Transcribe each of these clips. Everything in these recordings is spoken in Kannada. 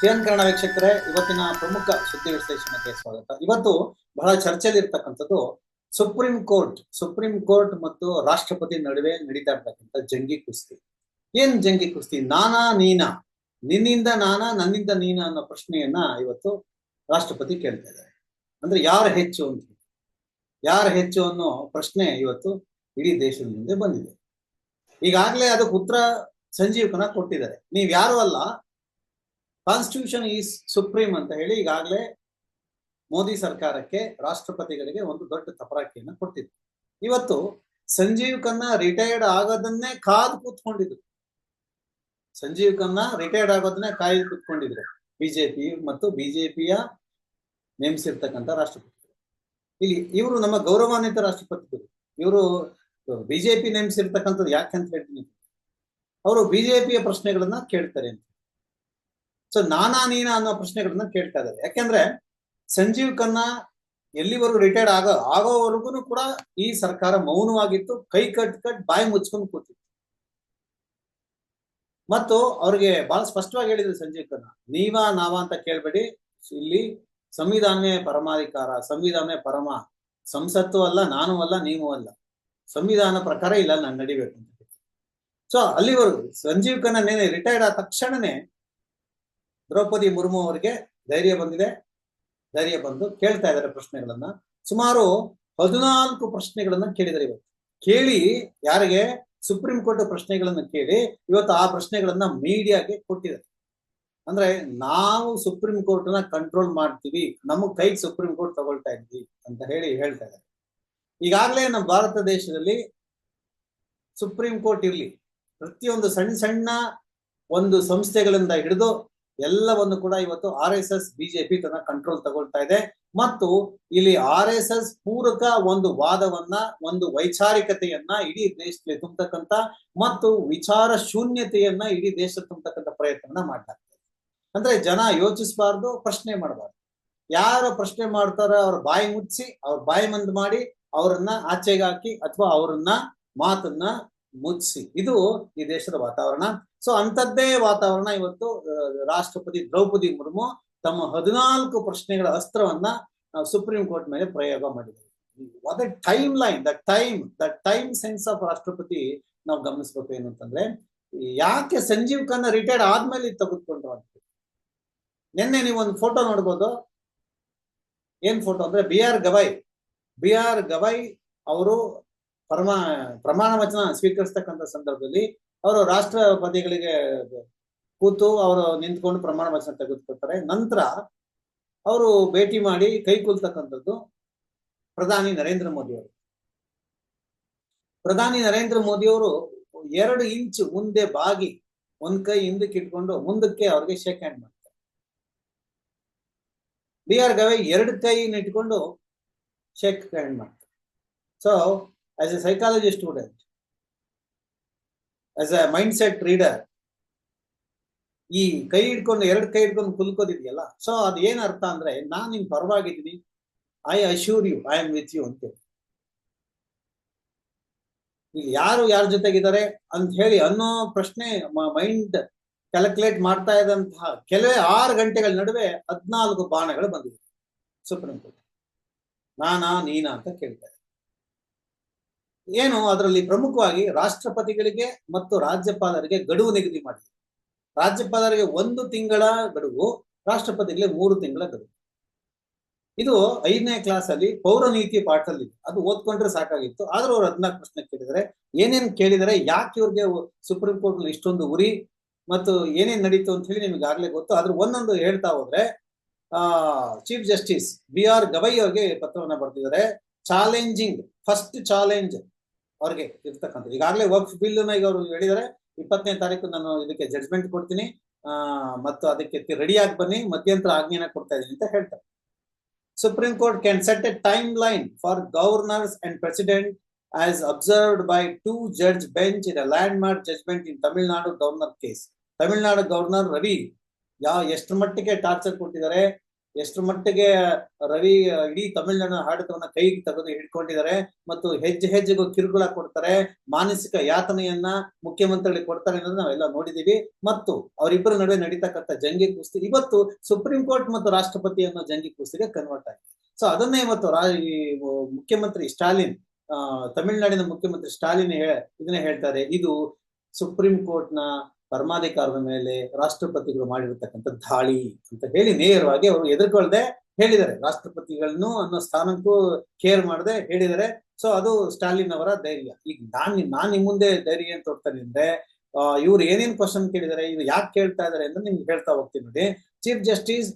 ಸಿಎನ್ ಕನ್ನಡ ವೀಕ್ಷಕರೇ, ಇವತ್ತಿನ ಪ್ರಮುಖ ಸುದ್ದಿ ವಿಶ್ಲೇಷಣೆಗೆ ಸ್ವಾಗತ. ಇವತ್ತು ಬಹಳ ಚರ್ಚೆಯಲ್ಲಿ ಇರ್ತಕ್ಕಂಥದ್ದು ಸುಪ್ರೀಂ ಕೋರ್ಟ್ ಸುಪ್ರೀಂ ಕೋರ್ಟ್ ಮತ್ತು ರಾಷ್ಟ್ರಪತಿ ನಡುವೆ ನಡೀತಾ ಇರ್ತಕ್ಕಂಥ ಜಂಗಿ ಕುಸ್ತಿ. ಏನ್ ಜಂಗಿ ಕುಸ್ತಿ? ನಾನಾ, ನೀನಾ? ನಿನ್ನಿಂದ ನಾನಾ, ನನ್ನಿಂದ ನೀನಾ ಅನ್ನೋ ಪ್ರಶ್ನೆಯನ್ನ ಇವತ್ತು ರಾಷ್ಟ್ರಪತಿ ಕೇಳ್ತಾ ಇದ್ದಾರೆ. ಅಂದ್ರೆ ಯಾರು ಹೆಚ್ಚು ಅಂತ ಯಾರು ಹೆಚ್ಚು ಅನ್ನೋ ಪ್ರಶ್ನೆ ಇವತ್ತು ಇಡೀ ದೇಶದ ಮುಂದೆ ಬಂದಿದೆ. ಈಗಾಗಲೇ ಅದಕ್ಕೆ ಉತ್ತರ ಸಂಜೀವ್ ಕುಮಾರ್ ಕೊಟ್ಟಿದ್ದಾರೆ. ನೀವ್ ಯಾರು ಅಲ್ಲ ಕಾನ್ಸ್ಟಿಟ್ಯೂಷನ್ ಈಸ್ ಸುಪ್ರೀಂ ಅಂತ ಹೇಳಿ ಈಗಾಗಲೇ ಮೋದಿ ಸರ್ಕಾರಕ್ಕೆ ರಾಷ್ಟ್ರಪತಿಗಳಿಗೆ ಒಂದು ದೊಡ್ಡ ತಪರಾಕಿಯನ್ನು ಕೊಟ್ಟಿದ್ರು. ಇವತ್ತು ಸಂಜೀವ್ ಖನ್ನಾ ರಿಟೈರ್ಡ್ ಆಗೋದನ್ನೇ ಕಾದು ಕೂತ್ಕೊಂಡಿದ್ರು. ಸಂಜೀವ್ ಖನ್ನಾ ರಿಟೈರ್ಡ್ ಆಗೋದನ್ನೇ ಕಾಯ್ದು ಕೂತ್ಕೊಂಡಿದ್ರು. ಬಿಜೆಪಿ ಮತ್ತು ಬಿಜೆಪಿಯ ನೇಮಿಸಿರ್ತಕ್ಕಂಥ ರಾಷ್ಟ್ರಪತಿಗಳು. ಇಲ್ಲಿ ಇವರು ನಮ್ಮ ಗೌರವಾನ್ವಿತ ರಾಷ್ಟ್ರಪತಿಗಳು. ಇವರು ಬಿಜೆಪಿ ನೇಮಿಸಿರ್ತಕ್ಕಂಥದ್ದು ಯಾಕೆ ಅಂತ ಹೇಳ್ತೀನಿ ಅವರು ಬಿಜೆಪಿಯ ಪ್ರಶ್ನೆಗಳನ್ನ ಕೇಳ್ತಾರೆ ಅಂತ. ಸೊ ನಾನಾ ನೀನಾ ಅನ್ನೋ ಪ್ರಶ್ನೆಗಳನ್ನ ಕೇಳ್ತಾ ಇದ್ದಾರೆ. ಯಾಕೆಂದ್ರೆ ಸಂಜೀವ್ ಖನ್ನಾ ಎಲ್ಲಿವರೆಗೂ ರಿಟೈರ್ಡ್ ಆಗೋ, ಆಗೋವರೆಗೂ ಕೂಡ ಈ ಸರ್ಕಾರ ಮೌನವಾಗಿತ್ತು, ಕೈ ಕಟ್ ಕಟ್ ಬಾಯಿ ಮುಚ್ಕೊಂಡು ಕೂತಿತ್ತು. ಮತ್ತು ಅವ್ರಿಗೆ ಬಹಳ ಸ್ಪಷ್ಟವಾಗಿ ಹೇಳಿದ್ರು ಸಂಜೀವ್ ಖನ್ನಾ, ನೀವಾ ನಾವ ಅಂತ ಕೇಳ್ಬೇಡಿ. ಇಲ್ಲಿ ಸಂವಿಧಾನವೇ ಪರಮಾಧಿಕಾರ, ಸಂವಿಧಾನವೇ ಪರಮ. ಸಂಸತ್ತು ಅಲ್ಲ, ನಾನು ಅಲ್ಲ, ನೀವು ಅಲ್ಲ. ಸಂವಿಧಾನ ಪ್ರಕಾರ ಇಲ್ಲ ನಾನು ನಡಿಬೇಕು ಅಂತ. ಸೊ ಅಲ್ಲಿವರೆಗೂ ಸಂಜೀವ್ ಖನ್ನಾ ನೇನೆ ರಿಟೈರ್ಡ್ ಆದ ತಕ್ಷಣನೇ ದ್ರೌಪದಿ ಮುರ್ಮು ಅವರಿಗೆ ಧೈರ್ಯ ಬಂದಿದೆ. ಧೈರ್ಯ ಬಂದು ಕೇಳ್ತಾ ಇದ್ದಾರೆ ಪ್ರಶ್ನೆಗಳನ್ನ. ಸುಮಾರು ಹದಿನಾಲ್ಕು ಪ್ರಶ್ನೆಗಳನ್ನ ಕೇಳಿದ್ದಾರೆ ಇವತ್ತು. ಕೇಳಿ ಯಾರಿಗೆ? ಸುಪ್ರೀಂ ಕೋರ್ಟ್ ಪ್ರಶ್ನೆಗಳನ್ನ ಕೇಳಿ ಇವತ್ತು ಆ ಪ್ರಶ್ನೆಗಳನ್ನ ಮೀಡಿಯಾಗೆ ಕೊಟ್ಟಿದ್ದಾರೆ. ಅಂದ್ರೆ ನಾವು ಸುಪ್ರೀಂ ಕೋರ್ಟ್ನ ಕಂಟ್ರೋಲ್ ಮಾಡ್ತೀವಿ. ನಮ್ಮ ಕೈಗೆ ಸುಪ್ರೀಂ ಕೋರ್ಟ್ ತಗೊಳ್ತಾ ಇದ್ವಿ ಅಂತ ಹೇಳಿ ಹೇಳ್ತಾ ಇದ್ದಾರೆ. ಈಗಾಗಲೇ ನಮ್ಮ ಭಾರತ ದೇಶದಲ್ಲಿ ಸುಪ್ರೀಂ ಕೋರ್ಟ್ ಇರ್ಲಿ. ಪ್ರತಿಯೊಂದು ಸಣ್ಣ ಸಣ್ಣ ಒಂದು ಸಂಸ್ಥೆಗಳಿಂದ ಹಿಡಿದು ಎಲ್ಲವನ್ನು ಕೂಡ ಇವತ್ತು ಆರ್ ಎಸ್ ಎಸ್ ಬಿಜೆಪಿ ತನ್ನ ಕಂಟ್ರೋಲ್ ತಗೊಳ್ತಾ ಇದೆ. ಮತ್ತು ಇಲ್ಲಿ ಆರ್ ಎಸ್ ಎಸ್ ಪೂರಕ ಒಂದು ವಾದವನ್ನ, ಒಂದು ವೈಚಾರಿಕತೆಯನ್ನ ಇಡೀ ದೇಶದಲ್ಲಿ ತುಂಬತಕ್ಕಂತ ಮತ್ತು ವಿಚಾರ ಶೂನ್ಯತೆಯನ್ನ ಇಡೀ ದೇಶ ತುಂಬತಕ್ಕಂತ ಪ್ರಯತ್ನವನ್ನ ಮಾಡ್ತಾರೆ ಅಂದ್ರೆ ಜನ ಯೋಚಿಸಬಾರ್ದು, ಪ್ರಶ್ನೆ ಮಾಡಬಾರ್ದು. ಯಾರು ಪ್ರಶ್ನೆ ಮಾಡ್ತಾರ, ಅವ್ರ ಬಾಯಿ ಮುಚ್ಚಿ, ಅವ್ರ ಬಾಯಿ ಮಂದ್ ಮಾಡಿ ಅವರನ್ನ ಆಚೆಗೆ ಹಾಕಿ ಅಥವಾ ಅವರನ್ನ ಮಾತನ್ನ ಮುಚ್ಚಿ. ಇದು ಈ ದೇಶದ ವಾತಾವರಣ. ಸೊ ಅಂತದ್ದೇ ವಾತಾವರಣ ಇವತ್ತು ರಾಷ್ಟ್ರಪತಿ ದ್ರೌಪದಿ ಮುರ್ಮು ತಮ್ಮ ಹದಿನಾಲ್ಕು ಪ್ರಶ್ನೆಗಳ ಅಸ್ತ್ರವನ್ನ ಸುಪ್ರೀಂ ಕೋರ್ಟ್ ಮೇಲೆ ಪ್ರಯೋಗ ಮಾಡಿದ್ದಾರೆ. Timeline the time the time sense of Rashtrapati ನಾವು ಗಮನಿಸ್ಬೇಕು ಏನು ಅಂತಂದ್ರೆ ಯಾಕೆ ಸಂಜೀವ್ ಖನ್ನ ರಿಟೈರ್ಡ್ ಆದ್ಮೇಲೆ ತೆಗೆದುಕೊಂಡ್ರು ಅಂತ. ನಿನ್ನೆ ನೀವು ಒಂದು ಫೋಟೋ ನೋಡ್ಬೋದು. ಏನ್ ಫೋಟೋ ಅಂದ್ರೆ, B R Gavai B R Gavai ಅವರು ಪರಮ, ಪ್ರಮಾಣ ವಚನ ಸ್ವೀಕರಿಸ್ತಕ್ಕಂಥ ಸಂದರ್ಭದಲ್ಲಿ ಅವರು ರಾಷ್ಟ್ರಪತಿಗಳಿಗೆ ಕೂತು ಅವರು ನಿಂತ್ಕೊಂಡು ಪ್ರಮಾಣ ವಚನ ತೆಗೆದುಕೊಳ್ತಾರೆ ನಂತರ ಅವರು ಭೇಟಿ ಮಾಡಿ ಕೈ ಕೂಲ್ತಕ್ಕಂಥದ್ದು ಪ್ರಧಾನಿ ನರೇಂದ್ರ ಮೋದಿ ಅವರು. ಪ್ರಧಾನಿ ನರೇಂದ್ರ ಮೋದಿ ಅವರು ಎರಡು ಇಂಚ್ ಮುಂದೆ ಬಾಗಿ ಒಂದ್ ಕೈ ಹಿಂದಕ್ಕೆ ಇಟ್ಕೊಂಡು ಮುಂದಕ್ಕೆ ಅವ್ರಿಗೆ ಶೇಕ್ ಹ್ಯಾಂಡ್ ಮಾಡ್ತಾರೆ. ಬಿ ಆರ್ ಗವೈ ಎರಡು ಕೈ ಇಟ್ಕೊಂಡು ಶೇಕ್ ಹ್ಯಾಂಡ್ ಮಾಡ್ತಾರೆ. So as a psychology student as a mind set reader ಈ ಕೈ ಹಿಡ್ಕೊಂಡು ಎರಡು ಕೈ ಹಿಡ್ಕೊಂಡು ಕುಲ್ಕೋದಿದೆಯಲ್ಲ ಸೊ ಅದ್ ಏನ್ ಅರ್ಥ ಅಂದ್ರೆ, ನಾನ್ ನಿನ್ ಪರವಾಗಿದ್ದೀನಿ. I assure you I am with you ಅಂತ ಇಲ್ಲಿ ಯಾರು ಯಾರ ಜೊತೆಗಿದ್ದಾರೆ ಅಂತ ಹೇಳಿ ಅನ್ನೋ ಪ್ರಶ್ನೆ ಮೈಂಡ್ ಕ್ಯಾಲ್ಕುಲೇಟ್ ಮಾಡ್ತಾ ಇದ್ದಂತಹ ಕೆಲವೇ ಆರು ಗಂಟೆಗಳ ನಡುವೆ ಹದ್ನಾಲ್ಕು ಬಾಣಗಳು ಬಂದಿದೆ ಸುಪ್ರೀಂ ಕೋರ್ಟ್. ನಾನಾ ನೀನಾ ಅಂತ ಕೇಳ್ತಾರೆ. ಏನು ಅದರಲ್ಲಿ ಪ್ರಮುಖವಾಗಿ ರಾಷ್ಟ್ರಪತಿಗಳಿಗೆ ಮತ್ತು ರಾಜ್ಯಪಾಲರಿಗೆ ಗಡುವು ನಿಗದಿ ಮಾಡಿದೆ ರಾಜ್ಯಪಾಲರಿಗೆ ಒಂದು ತಿಂಗಳ ಗಡುವು, ರಾಷ್ಟ್ರಪತಿಗಳಿಗೆ ಮೂರು ತಿಂಗಳ ಗಡುವು. ಇದು ಐದನೇ ಕ್ಲಾಸ್ ಅಲ್ಲಿ ಪೌರ ನೀತಿ ಪಾಠದಲ್ಲಿ ಅದು ಓದ್ಕೊಂಡ್ರೆ ಸಾಕಾಗಿತ್ತು. ಆದ್ರೂ ಅವ್ರು ಹದಿನಾಲ್ಕು ಪ್ರಶ್ನೆ ಕೇಳಿದರೆ ಏನೇನ್ ಕೇಳಿದರೆ ಯಾಕೆ ಇವ್ರಿಗೆ ಸುಪ್ರೀಂ ಕೋರ್ಟ್ನಲ್ಲಿ ಇಷ್ಟೊಂದು ಉರಿ ಮತ್ತು ಏನೇನ್ ನಡೀತು ಅಂತ ಹೇಳಿ ನಿಮ್ಗೆ ಆಗ್ಲೇ ಗೊತ್ತು. ಆದ್ರೆ ಒಂದೊಂದು ಹೇಳ್ತಾ ಹೋದ್ರೆ, ಆ chief justice B R Gavai ಅವ್ರಿಗೆ ಪತ್ರವನ್ನ ಬರ್ತಿದ್ದಾರೆ ಚಾಲೆಂಜಿಂಗ್ ಫಸ್ಟ್ ಚಾಲೆಂಜ್ ಅವ್ರಿಗೆ ಇರ್ತಕ್ಕಂಥ ಈಗಾಗಲೇ ವರ್ಕ್ ಬಿಲ್ ಈಗ ಅವರು ಹೇಳಿದ್ದಾರೆ ಇಪ್ಪತ್ತನೇ ತಾರೀಕು ನಾನು ಇದಕ್ಕೆ ಜಡ್ಜ್ಮೆಂಟ್ ಕೊಡ್ತೀನಿ ಮತ್ತು ಅದಕ್ಕೆ ರೆಡಿಯಾಗಿ ಬನ್ನಿ, ಮಧ್ಯಂತರ ಆಜ್ಞೆನ ಕೊಡ್ತಾ ಇದ್ದೀನಿ ಅಂತ ಹೇಳ್ತಾರೆ. Supreme court can set a timeline for governors and president as observed by two judge bench in landmark judgment in Tamil Nadu governor case Tamil Nadu governor Ravi ಯಾವ ಎಷ್ಟರ ಮಟ್ಟಿಗೆ ಟಾರ್ಚರ್ ಕೊಟ್ಟಿದ್ದಾರೆ? ಎಷ್ಟರ ಮಟ್ಟಿಗೆ ರವಿ ಇಡೀ ತಮಿಳುನಾಡಿನ ಆಡಳಿತವನ್ನ ಕೈಗೆ ತೆಗೆದು ಹಿಡ್ಕೊಂಡಿದ್ದಾರೆ ಮತ್ತು ಹೆಜ್ಜೆ ಹೆಜ್ಜೆಗೂ ಕಿರುಕುಳ ಕೊಡ್ತಾರೆ, ಮಾನಸಿಕ ಯಾತನೆಯನ್ನ ಮುಖ್ಯಮಂತ್ರಿಗಳಿಗೆ ಕೊಡ್ತಾರೆ ಅನ್ನೋದನ್ನ ನಾವೆಲ್ಲ ನೋಡಿದೀವಿ. ಮತ್ತು ಅವರಿಬ್ಬರ ನಡುವೆ ನಡೀತಕ್ಕಂಥ ಜಂಗಿ ಕುಸ್ತಿ, ಇವತ್ತು ಸುಪ್ರೀಂ ಕೋರ್ಟ್ ಮತ್ತು ರಾಷ್ಟ್ರಪತಿ ಅನ್ನೋ ಜಂಗಿ ಕುಸ್ತಿಗೆ ಕನ್ವರ್ಟ್ ಆಗಿದೆ ಸೊ ಅದನ್ನೇ ಇವತ್ತು ರಾ ಮುಖ್ಯಮಂತ್ರಿ ಸ್ಟಾಲಿನ್, ಆ, ತಮಿಳುನಾಡಿನ ಮುಖ್ಯಮಂತ್ರಿ ಸ್ಟಾಲಿನ್ ಇದನ್ನ ಹೇಳ್ತಾರೆ. ಇದು ಸುಪ್ರೀಂ ಕೋರ್ಟ್ನ ಪರಮಾಧಿಕಾರದ ಮೇಲೆ ರಾಷ್ಟ್ರಪತಿಗಳು ಮಾಡಿರತಕ್ಕಂಥ ದಾಳಿ ಅಂತ ಹೇಳಿ ನೇರವಾಗಿ ಅವರು ಎದುರ್ಕೊಳ್ದೆ ಹೇಳಿದ್ದಾರೆ. ರಾಷ್ಟ್ರಪತಿಗಳನ್ನು ಅನ್ನೋ ಸ್ಥಾನಕ್ಕೂ ಕೇರ್ ಮಾಡದೆ ಹೇಳಿದ್ದಾರೆ. ಸೊ ಅದು ಸ್ಟಾಲಿನ್ ಅವರ ಧೈರ್ಯ. ಈಗ ನಾನ್ ನಾನ್ ನಿಮ್ ಮುಂದೆ ಧೈರ್ಯ ಅಂತ ಹೋಗ್ತಾನೆ ಅಂದ್ರೆ ಇವ್ರು ಏನೇನ್ ಕ್ವಶನ್ ಕೇಳಿದ್ದಾರೆ ಇವ್ರು ಯಾಕೆ ಕೇಳ್ತಾ ಇದಾರೆ ಅಂತ ನಿಮ್ಗೆ ಹೇಳ್ತಾ ಹೋಗ್ತೀನಿ ನೋಡಿ. Chief justice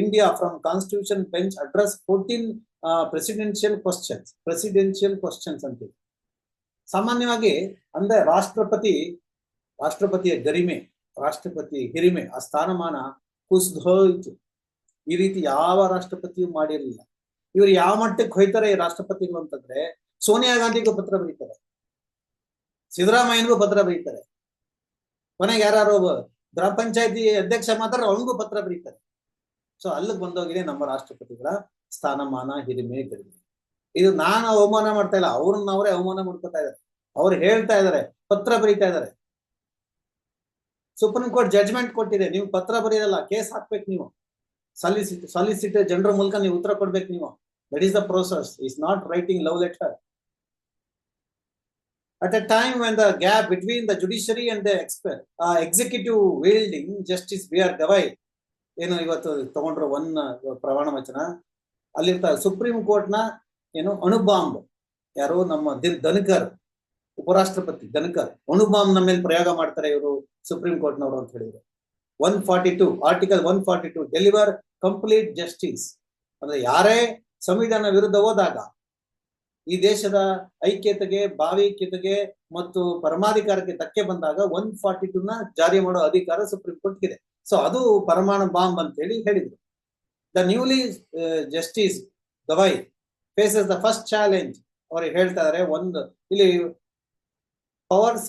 India from constitution bench address fourteen presidential questions presidential questions ಅಂತ ಸಾಮಾನ್ಯವಾಗಿ ಅಂದ್ರೆ ರಾಷ್ಟ್ರಪತಿ ರಾಷ್ಟ್ರಪತಿಯ ಗರಿಮೆ, ರಾಷ್ಟ್ರಪತಿ ಹಿರಿಮೆ, ಆ ಸ್ಥಾನಮಾನ ಕುಸಿದೋಯ್ತು ಈ ರೀತಿ ಯಾವ ರಾಷ್ಟ್ರಪತಿಯೂ ಮಾಡಿರಲಿಲ್ಲ. ಇವರು ಯಾವ ಮಟ್ಟಕ್ಕೆ ಹೋಯ್ತಾರೆ ಈ ರಾಷ್ಟ್ರಪತಿಗಳು ಅಂತಂದ್ರೆ, ಸೋನಿಯಾ ಗಾಂಧಿಗೂ ಪತ್ರ ಬರೀತಾರೆ. ಸಿದ್ದರಾಮಯ್ಯನಿಗೂ ಪತ್ರ ಬರೀತಾರೆ. ಕೊನೆಗೆ ಯಾರು ಗ್ರಾಮ ಪಂಚಾಯತಿ ಅಧ್ಯಕ್ಷ ಮಾತ್ರ ಅವನಿಗೂ ಪತ್ರ ಬರೀತಾರೆ. ಸೊ ಅಲ್ಲಿಗೆ ಬಂದೋಗಿದೆ ನಮ್ಮ ರಾಷ್ಟ್ರಪತಿಗಳ ಸ್ಥಾನಮಾನ, ಹಿರಿಮೆ, ಗರಿಮೆ. ಇದು ನಾನು ಅವಮಾನ ಮಾಡ್ತಾ ಇಲ್ಲ, ಅವ್ರನ್ನ ಅವರೇ ಅವಮಾನ ಮಾಡ್ಕೊತಾ ಇದ್ದಾರೆ. ಅವ್ರು ಹೇಳ್ತಾ ಇದಾರೆ ಪತ್ರ ಬರೀತಾ ಇದಾರೆ ಸುಪ್ರೀಂ ಕೋರ್ಟ್ ಜಡ್ಜ್ಮೆಂಟ್ ಕೊಟ್ಟಿದೆ. ನೀವು ಪತ್ರ ಬರೆಯಲ್ಲ ಕೇಸ್ ಹಾಕ್ಬೇಕು ನೀವು. ಸಾಲಿಸಿಟ್ ಸಾಲಿಸಿಟರ್ ಜನರ ಮೂಲಕ ನೀವು ಉತ್ತರ ಕೊಡ್ಬೇಕು ನೀವು. That is the process is not writing love letter at a time when the gap between the judiciary and the exper executive wielding justice B R Gavai ಏನು ಇವತ್ತು ತಗೊಂಡ್ರು ಒನ್ ಪ್ರಮಾಣ ವಚನ ಅಲ್ಲಿರ್ತಾರೆ ಸುಪ್ರೀಂ ಕೋರ್ಟ್ನ, ಏನು ಅಣುಬಾಂಬ್ ಯಾರು ನಮ್ಮ ಧನಕರ್. ಉಪರಾಷ್ಟ್ರಪತಿ ಧನಕರ್ ಅಣುಬಾಂಬ್ ನಮ್ಮ ಮೇಲೆ ಪ್ರಯೋಗ ಮಾಡ್ತಾರೆ ಇವರು ಸುಪ್ರೀಂ ಕೋರ್ಟ್ ನವರು ಅಂತ ಹೇಳಿದ್ರು. One forty two article one forty two deliver complete justice ಅಂದ್ರೆ ಯಾರೇ ಸಂವಿಧಾನ ವಿರುದ್ಧ ಹೋದಾಗ ಈ ದೇಶದ ಐಕ್ಯತೆಗೆ, ಭಾವೈಕ್ಯತೆಗೆ ಮತ್ತು ಪರಮಾಧಿಕಾರಕ್ಕೆ ಧಕ್ಕೆ ಬಂದಾಗ ಒನ್ ಫಾರ್ಟಿ ಟೂ ನ ಜಾರಿ ಮಾಡೋ ಅಧಿಕಾರ ಸುಪ್ರೀಂ ಕೋರ್ಟ್ ಇದೆ ಸೊ ಅದು ಪರಮಾಣು ಬಾಂಬ್ ಅಂತ ಹೇಳಿ ಹೇಳಿದ್ರು. The newly justice ದವೈ faces the first challenge ಅವ್ರಿಗೆ ಹೇಳ್ತಾ ಇದಾರೆ, ಒಂದು, ಇಲ್ಲಿ powers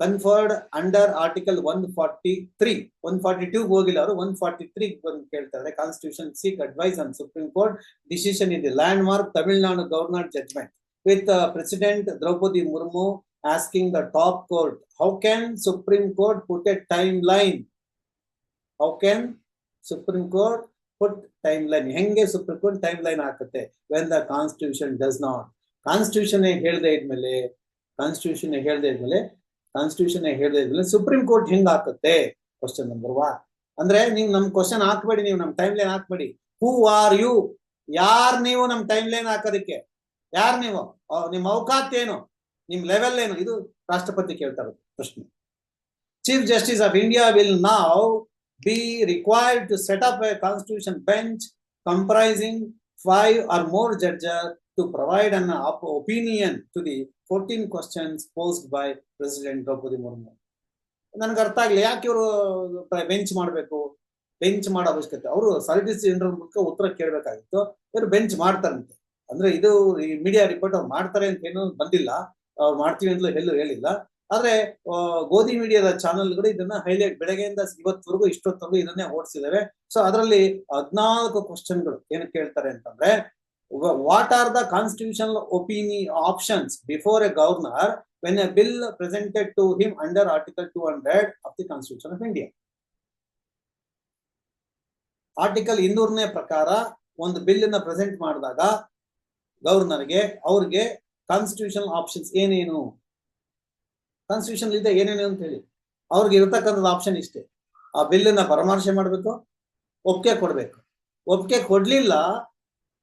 conferred under article one forty three one forty two ಹೋಗಿಲ್ಲ ಅವರು ಒನ್ ಫಾರ್ಟಿ ತ್ರೀ ಬಂದು ಕೇಳ್ತಾರೆ. Constitution seek advice on Supreme Court decision ಇದೆ landmark Tamil Nadu governor judgment with president Droupadi Murmu asking the top court how can Supreme Court put a timeline how can Supreme Court put timeline ಹೆಂಗೆ ಸುಪ್ರೀಂ ಕೋರ್ಟ್ ಟೈಮ್ ಲೈನ್ ಹಾಕುತ್ತೆ when the constitution does not constitution ಹೇಳ್ದೆ ಇದ್ಮೇಲೆ ಕಾನ್ಸ್ಟಿಟ್ಯೂಷನ್ ಹೇಳದೆ ಇದ್ಮೇಲೆ ಕಾನ್ಸ್ಟಿಟ್ಯೂಷನ್ ಹೇಳದೆ ಇದ್ಮೇಲೆ ಸುಪ್ರೀಂ ಕೋರ್ಟ್ ಹೆಂಗ್ ಹಾಕುತ್ತೆ? ಕ್ವಶನ್ ನಂಬರ್ ವಾ ಅಂದ್ರೆ ನೀವು ನಮ್ ಕ್ವಶನ್ ಹಾಕ್ಬೇಡಿ ನೀವು, ನಮ್ ಟೈಮ್ ಲೈನ್ ಹಾಕ್ಬೇಡಿ. ಹೂ ಆರ್ ಯು ಯಾರ್ ನೀವು ನಮ್ ಟೈಮ್ ಲೈನ್ ಹಾಕೋದಕ್ಕೆ? ಯಾರ್ ನೀವು? ನಿಮ್ ಅವಕಾತ್ ಏನು? ನಿಮ್ ಲೆವೆಲ್ ಏನು? ಇದು ರಾಷ್ಟ್ರಪತಿ ಕೇಳ್ತಾರೆ ಪ್ರಶ್ನೆ. Chief justice of India will now be required to set up a constitution bench comprising five or more judges to provide an opinion opinion to the 14 questions posed by president Droupadi Murmu ನನಗೆ ಅರ್ಥ ಆಗಲಿ ಯಾಕೆ ಇವರು ಬೆಂಚ್ ಮಾಡಬೇಕು? ಬೆಂಚ್ ಮಾಡೋ ಅವಶ್ಯಕತೆ. ಅವರು ಸರ್ವಿಸ್ ಜನರಲ್ ಮೂಲಕ ಉತ್ತರ ಕೇಳಬೇಕಾಗಿತ್ತು. ಇವರು ಬೆಂಚ್ ಮಾಡ್ತಾರಂತೆ. ಅಂದ್ರೆ ಇದು ಈ ಮೀಡಿಯಾ ರಿಪೋರ್ಟ್ ಅವ್ರು ಮಾಡ್ತಾರೆ ಅಂತ ಏನೋ ಬಂದಿಲ್ಲ. ಅವ್ರು ಮಾಡ್ತೀವಿ ಅಂತಲೂ ಎಲ್ಲೂ ಹೇಳಿಲ್ಲ. ಆದ್ರೆ ಗೋಧಿ ಮೀಡಿಯಾದ ಚಾನೆಲ್ಗಳು ಇದನ್ನ ಹೈಲೈಟ್ ಬೆಳಗ್ಗೆಯಿಂದ ಇವತ್ತವರೆಗೂ ಇಷ್ಟೊತ್ತವರೆಗೂ ಇದನ್ನೇ ಓಡಿಸಿದ್ದಾರೆ ಸೊ ಅದರಲ್ಲಿ ಹದಿನಾಲ್ಕು ಕ್ವಶನ್ಗಳು ಏನು ಕೇಳ್ತಾರೆ ಅಂತಂದ್ರೆ what are the constitution ಒಪಿನಿ options before a governor when a bill presented to him under article two hundred of the constitution of India article ಇನ್ನೂರನೇ ಪ್ರಕಾರ ಒಂದು ಬಿಲ್ ಅನ್ನ ಪ್ರೆಸೆಂಟ್ ಮಾಡಿದಾಗ ಗವರ್ನರ್ಗೆ ಅವ್ರಿಗೆ ಕಾನ್ಸ್ಟಿಟ್ಯೂಷನಲ್ ಆಪ್ಷನ್ಸ್ ಏನೇನು? ಕಾನ್ಸ್ಟಿಟ್ಯೂಷನ್ ಇದೆ ಏನೇನು ಅಂತ ಹೇಳಿ. ಅವ್ರಿಗೆ ಇರತಕ್ಕಂಥದ್ದು ಆಪ್ಷನ್ ಇಷ್ಟೇ. ಆ ಬಿಲ್ಲನ್ನ ಪರಾಮರ್ಶೆ ಮಾಡಬೇಕು, ಒಪ್ಪಿಗೆ ಕೊಡಬೇಕು. ಒಪ್ಪಿಗೆ ಕೊಡ್ಲಿಲ್ಲ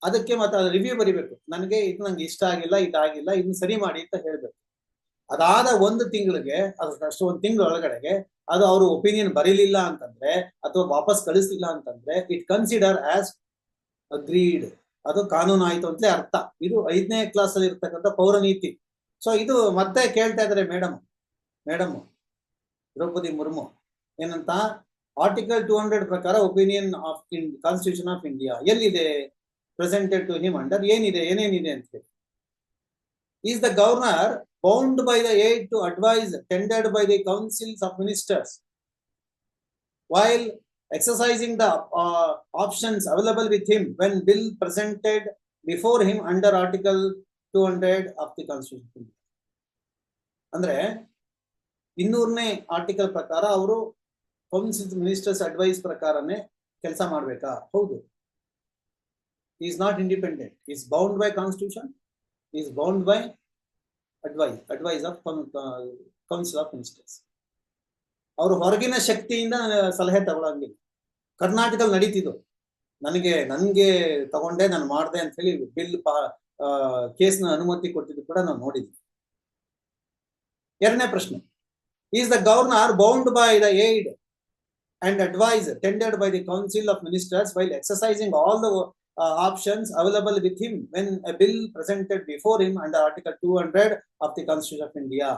ಅದಕ್ಕೆ ಮತ್ತೆ ಅದು ರಿವ್ಯೂ ಬರಿಬೇಕು. ನನಗೆ ಇದು ನಂಗೆ ಇಷ್ಟ ಆಗಿಲ್ಲ, ಇದಾಗಿಲ್ಲ, ಇದನ್ನ ಸರಿ ಮಾಡಿ ಅಂತ ಹೇಳ್ಬೇಕು. ಅದಾದ ಒಂದು ತಿಂಗಳಿಗೆ ಅಷ್ಟು ಒಂದು ತಿಂಗಳ ಒಳಗಡೆಗೆ, ಅದು ಅವರು ಒಪಿನಿಯನ್ ಬರೀಲಿಲ್ಲ ಅಂತಂದ್ರೆ, ಅಥವಾ ವಾಪಸ್ ಕಳಿಸ್ಲಿಲ್ಲ ಅಂತಂದ್ರೆ ಇಟ್ ಕನ್ಸಿಡರ್ ಆಸ್ ಅಗ್ರೀಡ್ ಅದು ಕಾನೂನು ಆಯ್ತು ಅಂತಲೇ ಅರ್ಥ. ಇದು ಐದನೇ ಕ್ಲಾಸ್ ಅಲ್ಲಿ ಇರ್ತಕ್ಕಂಥ ಪೌರನೀತಿ. ಸೊ ಇದು ಮತ್ತೆ ಕೇಳ್ತಾ ಇದ್ರೆ ಮೇಡಮ್ ಮೇಡಮ್, ದ್ರೌಪದಿ ಮುರ್ಮು. ಏನಂತ? ಆರ್ಟಿಕಲ್ ಟೂ ಹಂಡ್ರೆಡ್ ಪ್ರಕಾರ opinion of constitution of India ಎಲ್ಲಿದೆ? ಪ್ರೆಸೆಂಟೆಡ್ ಟು ಹಿಮ್ ಅಂಡರ್ ಏನಿದೆ ಏನೇನಿದೆ ಅಂತ ಹೇಳಿ. Is the governor bound by the aid to advice tendered by the councils of ministers while exercising the uh, options available with him when bill presented before him under article 200 of the constitution. ಅಂದ್ರೆ ಇನ್ನೂರನೇ ಆರ್ಟಿಕಲ್ ಪ್ರಕಾರ ಅವರು ಕೌನ್ಸಿಲ್ ಮಿನಿಸ್ಟರ್ಸ್ ಅಡ್ವೈಸ್ ಪ್ರಕಾರನೇ ಕೆಲಸ ಮಾಡ್ಬೇಕಾ? ಹೌದು. Is not independent bound bound by constitution is bound by advice advice of council of ministers ಅವರು ಹೊರಗಿನ ಶಕ್ತಿಯಿಂದ ಸಲಹೆ ತಗೊಳಂಗಿಲ್ಲ. ಕರ್ನಾಟಕದಲ್ಲಿ ನಡೀತಿದ್ದು. ನನಗೆ ನನಗೆ ತಗೊಂಡೆ, ನಾನು ಮಾಡ್ದೆ ಅಂತ ಹೇಳಿ ಬಿಲ್ ಪಾ ಕೇಸ್ನ ಅನುಮತಿ ಕೊಟ್ಟಿದ್ದು ಕೂಡ ನಾವು ನೋಡಿದ್ವಿ ಎರಡನೇ ಪ್ರಶ್ನೆ. Is the governor bound by the aid and advice tendered by the council of ministers while exercising all the options available with him when a bill presented before him under article two hundred of the constitution of India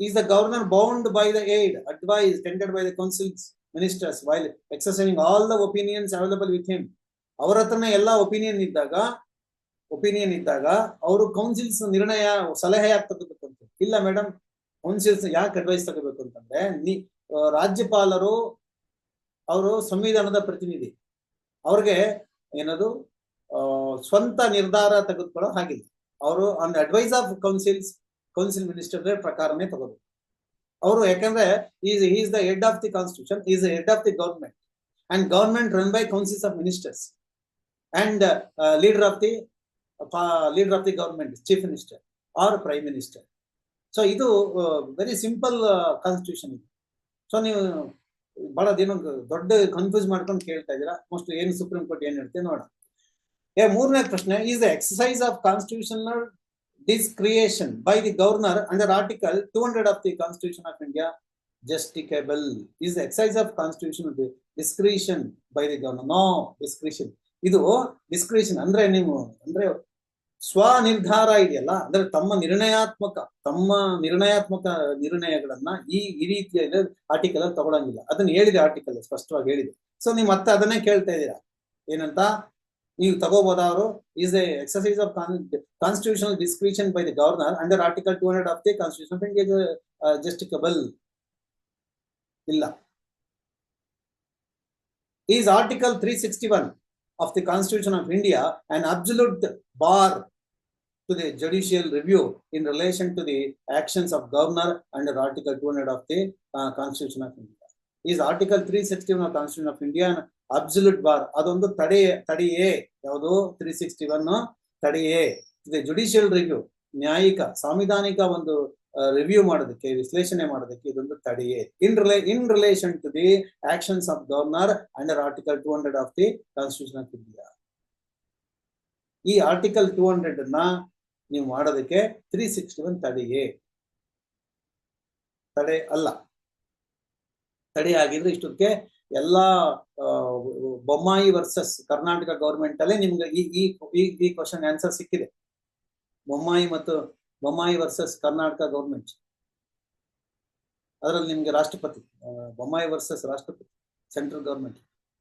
is the governor bound by the aid advice tendered by the council's ministers while exercising all the opinions available with him? ಅವರ ಹತ್ರನೇ ಎಲ್ಲ ಒಪಿನಿಯನ್ ಇದ್ದಾಗ ಒಪಿನಿಯನ್ ಇದ್ದಾಗ ಅವರು ಕೌನ್ಸಿಲ್ಸ್ ನಿರ್ಣಯ, ಸಲಹೆ ಯಾಕೆ ತಗೋಬೇಕು ಇಲ್ಲ ಮೇಡಮ್ ಕೌನ್ಸಿಲ್ಸ್ ಯಾಕೆ ಅಡ್ವೈಸ್ ತಗೋಬೇಕು ಅಂತಂದ್ರೆ ರಾಜ್ಯಪಾಲರು, ಅವರು ಸಂವಿಧಾನದ ಪ್ರತಿನಿಧಿ. ಅವ್ರಿಗೆ ಏನದು ಸ್ವಂತ ನಿರ್ಧಾರ ತೆಗೆದುಕೊಳ್ಳೋ ಹಾಗಿಲ್ಲ. ಅವರು on advice of councils council minister ಪ್ರಕಾರನೇ ತಗೋಬೇಕು. ಅವರು ಯಾಕಂದ್ರೆ is is the head of the constitution is head of the government and government run by councils of ministers and leader of the leader of the government chief minister or prime minister so ಇದು ವೆರಿ ಸಿಂಪಲ್ ಕಾನ್ಸ್ಟಿಟ್ಯೂಷನ್ ಇದು. ಸೊ ನೀವು ಬಹಳ ಏನೋ ದೊಡ್ಡ ಕನ್ಫ್ಯೂಸ್ ಮಾಡ್ಕೊಂಡು ಕೇಳ್ತಾ ಇದ್ದೀರಾ? ಮೋಸ್ಟ್ ಏನು ಸುಪ್ರೀಂ ಕೋರ್ಟ್ ಏನ್ ಹೇಳ್ತೀನಿ ನೋಡೋಣ. ಏ, ಮೂರನೇ ಪ್ರಶ್ನೆ is the exercise of constitution discretion by the governor under article two hundred of the constitution of India justiciable is the of constitution discretion by the governor no discretion ಇದು ಡಿಸ್ಕ್ರಿಷನ್ ಅಂದ್ರೆ ನೀವು, ಅಂದ್ರೆ ಸ್ವ ನಿರ್ಧಾರ ಇದೆಯಲ್ಲ, ಅಂದ್ರೆ ತಮ್ಮ ನಿರ್ಣಯಾತ್ಮಕ ತಮ್ಮ ನಿರ್ಣಯಾತ್ಮಕ ನಿರ್ಣಯಗಳನ್ನ ಈ ಈ ರೀತಿಯ ಆರ್ಟಿಕಲ್ ಅಲ್ಲಿ ತಗೊಳಂಗಿಲ್ಲ. ಅದನ್ನ ಹೇಳಿದೆ ಆರ್ಟಿಕಲ್ ಸ್ಪಷ್ಟವಾಗಿ ಹೇಳಿದೆ. ಸೊ ನೀವು ಮತ್ತೆ ಅದನ್ನೇ ಕೇಳ್ತಾ ಇದ್ದೀರಾ? ಏನಂತ? ನೀವು ತಗೋಬೋದ ಅವರು? Is a exercise of constitutional discretion by the governor under article two hundred of the constitution India justiciable ಇಲ್ಲ. Is article three sixty one of the Constitution of India an absolute bar to the judicial review in relation to the actions of governor under article 200 of the uh, constitution of india is article 361 of constitution of india an absolute ಅದೊಂದು ತಡೆ ತಡೆಯೇ ಯಾವುದು ತ್ರೀ ಸಿಕ್ಸ್ಟಿ ಒನ್ ತಡೆಯೇ ಇದೆ ಜುಡಿಷಿಯಲ್ ರಿವ್ಯೂ ನ್ಯಾಯಿಕ ಸಾಂವಿಧಾನಿಕ ಒಂದು ರಿವ್ಯೂ ಮಾಡೋದಕ್ಕೆ, ವಿಶ್ಲೇಷಣೆ ಮಾಡೋದಕ್ಕೆ ಇದೊಂದು ತಡೆಯೇ. In relay in relation to the actions of governor under article two hundred of the constitution of India ಈ ಆರ್ಟಿಕಲ್ ಟೂ ಹಂಡ್ರೆಡ್ ಅನ್ನ ನೀವು ಮಾಡೋದಕ್ಕೆ ತ್ರೀ ಸಿಕ್ಸ್ಟಿ ಒನ್ ತಡೆಯೇ. ತಡೆ ಅಲ್ಲ. ತಡೆ ಆಗಿದ್ರೆ ಇಷ್ಟಕ್ಕೆ ಎಲ್ಲಾ ಬೊಮ್ಮಾಯಿ ವರ್ಸಸ್ ಕರ್ನಾಟಕ ಗೌರ್ಮೆಂಟ್ ಅಲ್ಲೇ ನಿಮ್ಗೆ ಈ ಈ ಕ್ವಶನ್ ಆನ್ಸರ್ ಸಿಕ್ಕಿದೆ. ಬೊಮ್ಮಾಯಿ ಮತ್ತು ಬೊಮ್ಮಾಯಿ ವರ್ಸಸ್ ಕರ್ನಾಟಕ ಗೌರ್ಮೆಂಟ್ ಅದರಲ್ಲಿ ನಿಮ್ಗೆ ರಾಷ್ಟ್ರಪತಿ ಬೊಮ್ಮಾಯಿ ವರ್ಸಸ್ ರಾಷ್ಟ್ರಪತಿ ಸೆಂಟ್ರಲ್ ಗೌರ್ಮೆಂಟ್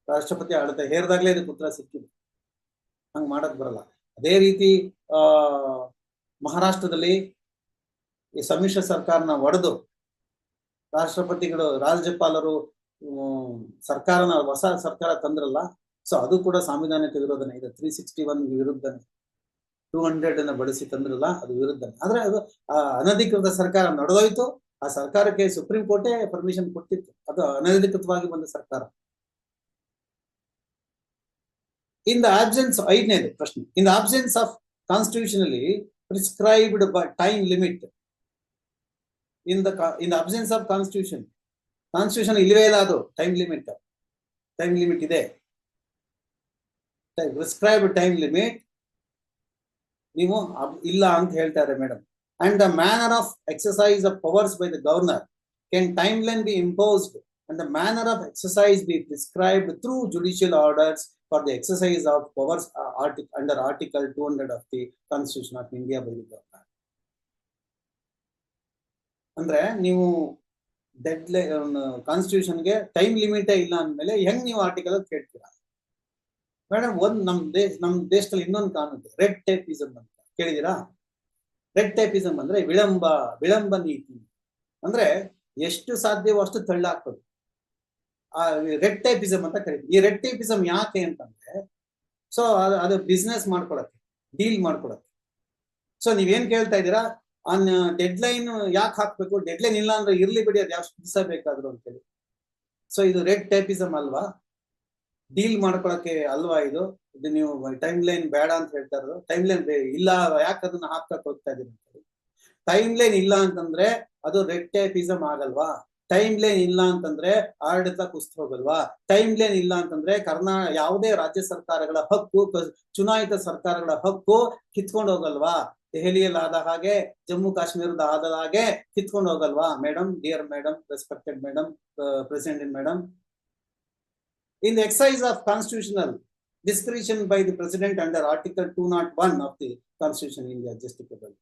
ರಾಷ್ಟ್ರಪತಿ ಆಡಳಿತ ಹೇರ್ದಾಗ್ಲೇ ಇದಕ್ಕೆ ಉತ್ತರ ಸಿಕ್ಕಿದೆ. ಹಂಗ್ ಮಾಡಕ್ ಬರಲ್ಲ. ಅದೇ ರೀತಿ ಮಹಾರಾಷ್ಟ್ರದಲ್ಲಿ ಈ ಸಮ್ಮಿಶ್ರ ಸರ್ಕಾರನ ಒಡೆದು ರಾಷ್ಟ್ರಪತಿಗಳು, ರಾಜ್ಯಪಾಲರು ಸರ್ಕಾರನ ಹೊಸ ಸರ್ಕಾರ ತಂದ್ರಲ್ಲ, ಸೊ ಅದು ಕೂಡ ಸಾಂವಿಧಾನಿಕ ವಿರೋಧನೆ ಇದೆ. ತ್ರೀ ಸಿಕ್ಸ್ಟಿ ಒನ್ ವಿರುದ್ಧನೆ. ಟೂ ಹಂಡ್ರೆಡ್ ಅನ್ನ ಬಳಸಿ ತಂದ್ರಲ್ಲ, ಅದು ವಿರುದ್ಧ. ಆದ್ರೆ ಅದು ಅನಧಿಕೃತ ಸರ್ಕಾರ ನಡೆದೋಯ್ತು. ಆ ಸರ್ಕಾರಕ್ಕೆ ಸುಪ್ರೀಂ ಕೋರ್ಟೇ ಪರ್ಮಿಷನ್ ಕೊಟ್ಟಿತ್ತು. ಅದು ಅನಧಿಕೃತವಾಗಿ ಬಂದ ಸರ್ಕಾರ. ಇನ್ ದ ಆಬ್ಸೆನ್ಸ್ ಐದನೇದು ಪ್ರಶ್ನೆ. In the absence of constitutionally prescribed by time limit in the in the absence of constitution constitution ಇಲ್ಲವೇ ಇಲ್ಲ ಅದು. ಟೈಮ್ ಲಿಮಿಟ್ ಟೈಮ್ ಲಿಮಿಟ್ ಇದೆ. ಪ್ರಿಸ್ಕ್ರೈಬ್ಡ್ ಟೈಮ್ ಲಿಮಿಟ್ ನೀವು ಇಲ್ಲ ಅಂತ ಹೇಳ್ತಾರೆ madam and the manner of exercise of powers by the governor can timeline be imposed and the manner of exercise be prescribed through judicial orders for the exercise of powers under article two hundred of the constitution of India the governor ಅಂದ್ರೆ ನೀವು ಡೆಡ್ ಕಾನ್ಸ್ಟಿಟ್ಯೂಷನ್ಗೆ ಟೈಮ್ ಲಿಮಿಟೇ ಇಲ್ಲ ಅಂದಮೇಲೆ ಹೆಂಗ್ ನೀವು ಆರ್ಟಿಕಲ್ ಕೇಳ್ತೀರಾ? ಮೇಡಮ್ ಒಂದ್ ನಮ್ ದೇಶ ನಮ್ ದೇಶದಲ್ಲಿ ಇನ್ನೊಂದು ಕಾನೂನು ರೆಡ್ ಟೈಪಿಸಮ್ ಅಂತ. ಕೇಳಿದೀರಾ ರೆಡ್ ಟೈಪಿಸಮ್ ಅಂದ್ರೆ ವಿಳಂಬ ವಿಳಂಬ ನೀತಿ. ಅಂದ್ರೆ ಎಷ್ಟು ಸಾಧ್ಯವೋ ಅಷ್ಟು ತಳ್ಳಾಕೋದು ಆ ರೆಡ್ ಟೈಪಿಸಮ್ ಅಂತ ಕರಿತೀವಿ. ಈ ರೆಡ್ ಟೈಪಿಸಮ್ ಯಾಕೆ ಅಂತಂದ್ರೆ ಸೊ ಅದು ಅದು ಬಿಸ್ನೆಸ್ ಮಾಡ್ಕೊಳಕ್ಕೆ ಡೀಲ್ ಮಾಡ್ಕೊಳಕ್ಕೆ. ಸೊ ನೀವೇನ್ ಕೇಳ್ತಾ ಇದ್ದೀರಾ? ಅನ್ ಡೆಡ್ ಲೈನ್ ಯಾಕೆ ಹಾಕ್ಬೇಕು? ಡೆಡ್ ಲೈನ್ ಇಲ್ಲ ಅಂದ್ರೆ ಇರ್ಲಿ ಬಿಡಿ ಅದು ಯಾವ ದಿವಸ ಬೇಕಾದ್ರು ಅಂತೇಳಿ. ಸೊ ಇದು ರೆಡ್ ಟೈಪಿಸಮ್ ಅಲ್ವಾ? ಡೀಲ್ ಮಾಡ್ಕೊಳಕ್ಕೆ ಅಲ್ವಾ ಇದು? ಇದು ನೀವು ಟೈಮ್ ಲೈನ್ ಬೇಡ ಅಂತ ಹೇಳ್ತಾ ಟೈಮ್ ಲೈನ್ ಇಲ್ಲ, ಯಾಕೆ ಅದನ್ನ ಹಾಕಕ್ ಹೋಗ್ತಾ ಇದೀನಿ ಟೈಮ್ ಲೈನ್ ಇಲ್ಲ ಅಂತಂದ್ರೆ ಅದು ರೆಡ್ ಟೈಪಿಸಮ್ ಆಗಲ್ವಾ? ಟೈಮ್ ಲೈನ್ ಇಲ್ಲ ಅಂತಂದ್ರೆ ಆಡಳಿತ ಕುಸ್ತು ಹೋಗಲ್ವಾ ಟೈಮ್ ಲೈನ್ ಇಲ್ಲ ಅಂತಂದ್ರೆ ಕರ್ನಾ ಯಾವುದೇ ರಾಜ್ಯ ಸರ್ಕಾರಗಳ ಹಕ್ಕು ಚುನಾಯಿತ ಸರ್ಕಾರಗಳ ಹಕ್ಕು ಕಿತ್ಕೊಂಡು ಹೋಗಲ್ವಾ ದೆಹಲಿಯಲ್ಲಿ ಆದ ಹಾಗೆ, ಜಮ್ಮು ಕಾಶ್ಮೀರದ ಆದ ಹಾಗೆ ಕಿತ್ಕೊಂಡು ಹೋಗಲ್ವಾ madam dear madam respected madam president madam in the exercise of constitutional discretion by the president under article 201 of the constitution india justicable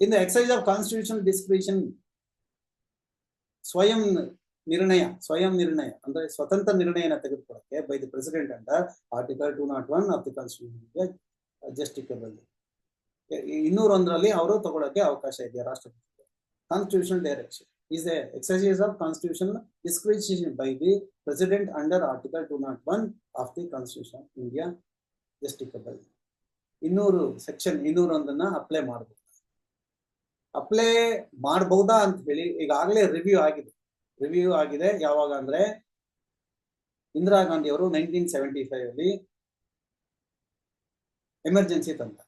in the exercise of constitutional discretion ಸ್ವಯಂ ನಿರ್ಣಯ ಸ್ವಯಂ ನಿರ್ಣಯ ಅಂದ್ರೆ ಸ್ವತಂತ್ರ ನಿರ್ಣಯನ ತೆಗೆದುಕೊಳ್ಳಕ್ಕೆ by the president under article two not one of the constitution justiciable ಇನ್ನೂರೊಂದರಲ್ಲಿ ಅವರು ತಗೊಳಕ್ಕೆ ಅವಕಾಶ ಇದೆ ರಾಷ್ಟ್ರಪತಿ constitutional direction is the exercise of constitutional discretion by the president under article 201 of the constitution of india justicable ಇನ್ನೂರು ಸೆಕ್ಷನ್ ಇನ್ನೂರೊಂದನ್ನ ಅಪ್ಲೈ ಮಾಡಬಹುದು ಅಪ್ಲೈ ಮಾಡಬಹುದಾ ಅಂತ ಹೇಳಿ ಈಗಾಗಲೇ ರಿವ್ಯೂ ಆಗಿದೆ ರಿವ್ಯೂ ಆಗಿದೆ ಯಾವಾಗ ಅಂದ್ರೆ ಇಂದಿರಾ ಗಾಂಧಿ ಅವರು ನೈನ್ಟೀನ್ ಸೆವೆಂಟಿ ಫೈವ್ ಅಲ್ಲಿ ಎಮರ್ಜೆನ್ಸಿ ತಂದ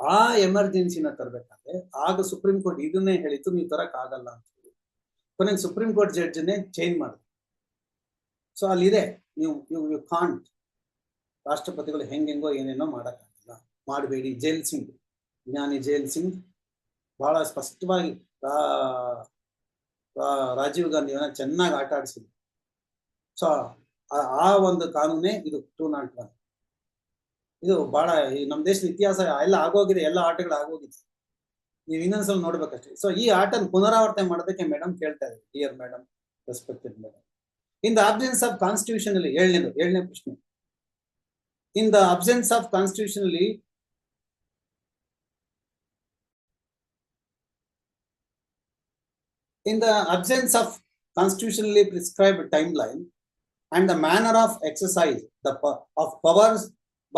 ಆ ಎಮರ್ಜೆನ್ಸಿನ ತರಬೇಕಾದ್ರೆ ಆಗ ಸುಪ್ರೀಂ ಕೋರ್ಟ್ ಇದನ್ನೇ ಹೇಳಿತ್ತು ನೀವು ತರಕ್ ಆಗಲ್ಲ ಅಂತ ಹೇಳಿ. ಕೊನೆಗೆ ಸುಪ್ರೀಂ ಕೋರ್ಟ್ ಜಡ್ಜ್ನೇ ಚೇಂಜ್ ಮಾಡಿದ್ರು. ಸೊ ಅಲ್ಲಿದೆ. ನೀವು ನೀವು ಯು ಕಾಂಟ್ ರಾಷ್ಟ್ರಪತಿಗಳು ಹೆಂಗೆಂಗೋ ಏನೇನೋ ಮಾಡೋಕ್ಕಾಗಲ್ಲ. ಮಾಡಬೇಡಿ. ಜೈಲ್ ಸಿಂಗ್. ಜ್ಞಾನಿ ಜೈಲ್ ಸಿಂಗ್. ಬಹಳ ಸ್ಪಷ್ಟವಾಗಿ ರಾಜೀವ್ ಗಾಂಧಿಯನ್ನ ಚೆನ್ನಾಗಿ ಆಟ ಆಡಿಸಿದ್ರು ಸೊ ಆ ಒಂದು ಕಾನೂನೇ ಇದು ಟೂ ನಾಟ್ ಒನ್ ಇದು ಬಹಳ ನಮ್ಮ ದೇಶದ ಇತಿಹಾಸ ಎಲ್ಲ ಆಗೋಗಿದೆ, ಎಲ್ಲ ಆಟಗಳು ಆಗೋಗಿದೆ. ನೀವು ಇನ್ನೊಂದ್ಸಲ ನೋಡ್ಬೇಕಷ್ಟೇ. ಸೊ ಈ ಆಟನ ಪುನರಾವರ್ತನೆ ಮಾಡೋದಕ್ಕೆ ಮೇಡಮ್ ಕೇಳ್ತಾ ಇದ್ದಾರೆ. Dear madam respected madam in the absence of constitution ಅಲ್ಲಿ ಏಳನೇದು ಏಳನೇ ಪ್ರಶ್ನೆ. In the absence of constitution ಅಲ್ಲಿ in the absence of prescribed timeline and manner manner of the the of powers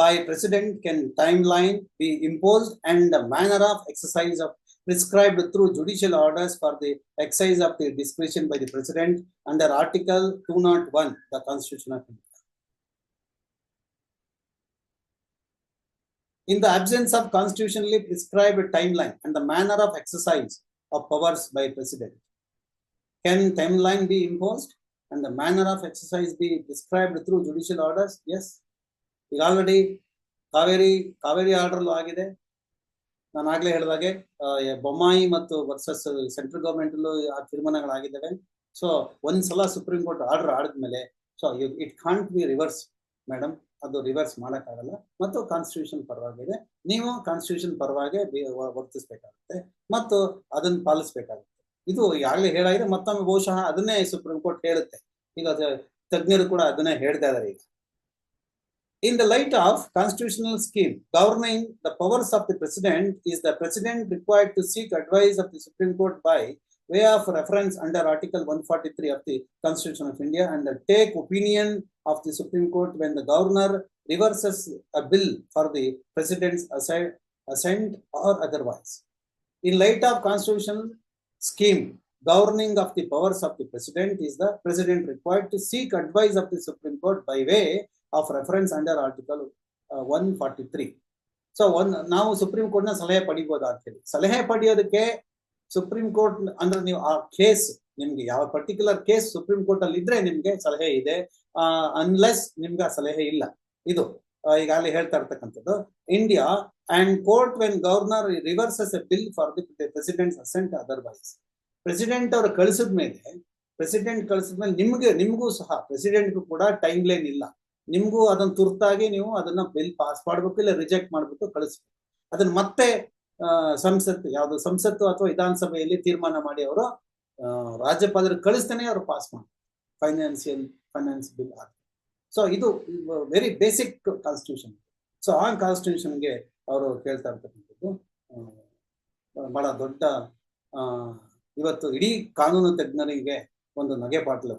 by president can timeline be imposed and the manner of exercise of prescribed through judicial orders for the exercise of the discretion by the president under article 201 the constitution of india in the absence of constitutionally prescribed timeline and the manner of exercise of powers by president can timeline be imposed and the manner of exercise be prescribed through judicial orders? Yes. ಈಗ ಆಲ್ರೆಡಿ ಕಾವೇರಿ ಕಾವೇರಿ ಆರ್ಡರ್ ಆಗಿದೆ. ನಾನು ಆಗ್ಲೇ ಹೇಳಿದಾಗೆ ಬೊಮ್ಮಾಯಿ ಮತ್ತು ವರ್ಸಸ್ ಸೆಂಟ್ರಲ್ ಗವರ್ಮೆಂಟ್ ಆ ತೀರ್ಮಾನಗಳಾಗಿದ್ದಾವೆ. ಸೊ ಒಂದ್ಸಲ Supreme Court order ಆಡಿದ್ಮೇಲೆ so it can't be reverse madam ಅದು ರಿವರ್ಸ್ ಮಾಡೋಕ್ಕಾಗಲ್ಲ. ಮತ್ತು ಕಾನ್ಸ್ಟಿಟ್ಯೂಷನ್ ಪರವಾಗಿದೆ. ನೀವು ಕಾನ್ಸ್ಟಿಟ್ಯೂಷನ್ ಪರವಾಗಿ ವರ್ತಿಸ್ಬೇಕಾಗುತ್ತೆ. ಮತ್ತು ಅದನ್ನ ಪಾಲಿಸ್ಬೇಕಾಗುತ್ತೆ. ಇದು ಈಗಾಗಲೇ ಹೇಳಾಗಿದೆ. ಮತ್ತೊಮ್ಮೆ ಬಹುಶಃ ಅದನ್ನೇ ಸುಪ್ರೀಂ ಕೋರ್ಟ್ ಹೇಳುತ್ತೆ. ಈಗ ತಜ್ಞರು ಕೂಡ ಅದನ್ನೇ ಹೇಳ್ತಾ ಇದಾರೆ ಈಗ. In the light of constitutional scheme governing the powers of the president, is the president required to seek advice of the Supreme Court by way of reference under Article 143 of the Constitution of India and take opinion of the Supreme Court when the governor reverses a bill for the president's assent or otherwise. In light of constitutional scheme governing of the powers of the president, is the president required to seek advice of the Supreme Court by way of reference under Article uh, 143. So one ನಾವು ಸುಪ್ರೀಂ ಕೋರ್ಟ್ನ ಸಲಹೆ ಪಡಿಬೋದಾ ಅಂತ ಹೇಳಿ. ಸಲಹೆ ಪಡೆಯೋದಕ್ಕೆ ಸುಪ್ರೀಂ ಕೋರ್ಟ್ ಅಂದ್ರೆ ನೀವು ಆ ಕೇಸ್ ನಿಮ್ಗೆ ಯಾವ ಪರ್ಟಿಕ್ಯುಲರ್ ಕೇಸ್ ಸುಪ್ರೀಂ ಕೋರ್ಟ್ ಅಲ್ಲಿ ಇದ್ರೆ ನಿಮ್ಗೆ ಸಲಹೆ ಇದೆ. ಅನ್ಲೆಸ್ ನಿಮ್ಗೆ ಆ ಸಲಹೆ ಇಲ್ಲ. ಇದು ಈಗ ಅಲ್ಲಿ ಹೇಳ್ತಾ ಇರ್ತಕ್ಕಂಥದ್ದು. India and court when governor reverses a bill for the president assent otherwise president ಅವರು ಕಳಿಸಿದ ಮೇಲೆ ಪ್ರೆಸಿಡೆಂಟ್ ಕಳಿಸಿದ ಮೇಲೆ ನಿಮ್ಗೆ ನಿಮ್ಗೂ ಸಹ ಪ್ರೆಸಿಡೆಂಟ್ಗೂ ಕೂಡ ಟೈಮ್ ಲೈನ್ ಇಲ್ಲ. ನಿಮ್ಗೂ ಅದನ್ನ ತುರ್ತಾಗಿ ನೀವು ಅದನ್ನ ಬಿಲ್ ಪಾಸ್ ಮಾಡ್ಬೇಕು ಇಲ್ಲ ರಿಜೆಕ್ಟ್ ಮಾಡ್ಬಿಟ್ಟು ಕಳಿಸ್ಬೇಕು. ಅದನ್ನ ಮತ್ತೆ ಸಂಸತ್, ಯಾವ್ದು ಸಂಸತ್ತು ಅಥವಾ ವಿಧಾನಸಭೆಯಲ್ಲಿ ತೀರ್ಮಾನ ಮಾಡಿ ಅವರು ರಾಜ್ಯಪಾಲರು ಕಳಿಸ್ತಾನೆ ಅವ್ರು ಪಾಸ್ ಮಾಡಿ ಫೈನಾನ್ಸಿಯಲ್ ಫೈನಾನ್ಸ್ ಬಿಲ್ ಆಗಿ ಸೊ ಇದು ವೆರಿ ಬೇಸಿಕ್ ಕಾನ್ಸ್ಟಿಟ್ಯೂಷನ್ ಸೊ ಆ ಕಾನ್ಸ್ಟಿಟ್ಯೂಷನ್ಗೆ ಅವರು ಕೇಳ್ತಾ ಇರ್ತಕ್ಕಂಥದ್ದು ಬಹಳ ದೊಡ್ಡ ಇವತ್ತು ಇಡೀ ಕಾನೂನು ತಜ್ಞರಿಗೆ ಒಂದು ನಗೆ ಪಾಟಲು